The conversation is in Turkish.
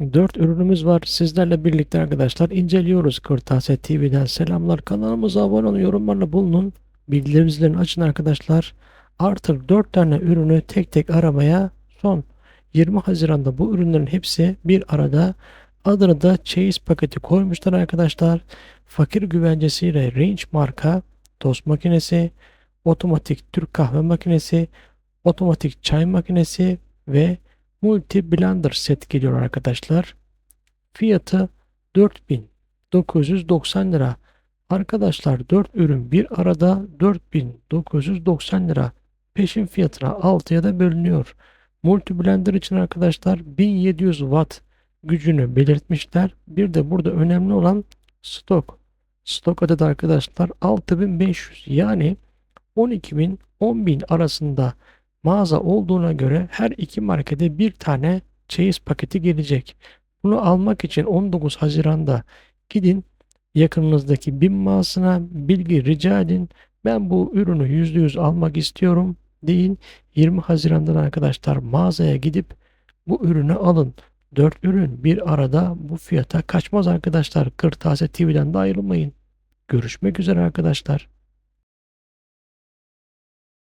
4 ürünümüz var. Sizlerle birlikte arkadaşlar inceliyoruz. Kırtasiye TV'den selamlar. Kanalımıza abone olun, yorumlarla bulunun. Bilgilerimizden açın arkadaşlar. Artık 4 tane ürünü tek tek aramaya son 20 Haziran'da bu ürünlerin hepsi bir arada adını da çeyiz paketi koymuşlar arkadaşlar. Fakir güvencesiyle Range marka tost makinesi, otomatik Türk kahve makinesi, otomatik çay makinesi ve Multi Blender set geliyor arkadaşlar. Fiyatı 4990 lira. Arkadaşlar 4 ürün bir arada 4990 lira. Peşin fiyatına 6'ya da bölünüyor. Multi Blender için arkadaşlar 1700 watt gücünü belirtmişler. Bir de burada önemli olan stok. Stok adedi arkadaşlar 6500 yani 12.000 10.000 arasında mağaza olduğuna göre her iki markete bir tane çeyiz paketi gelecek. Bunu almak için 19 Haziran'da gidin yakınınızdaki BİM mağazasına bilgi rica edin. Ben bu ürünü %100 almak istiyorum deyin. 20 Haziran'dan arkadaşlar mağazaya gidip bu ürünü alın. 4 ürün bir arada bu fiyata kaçmaz arkadaşlar. Kırtasiye TV'den de ayrılmayın. Görüşmek üzere arkadaşlar.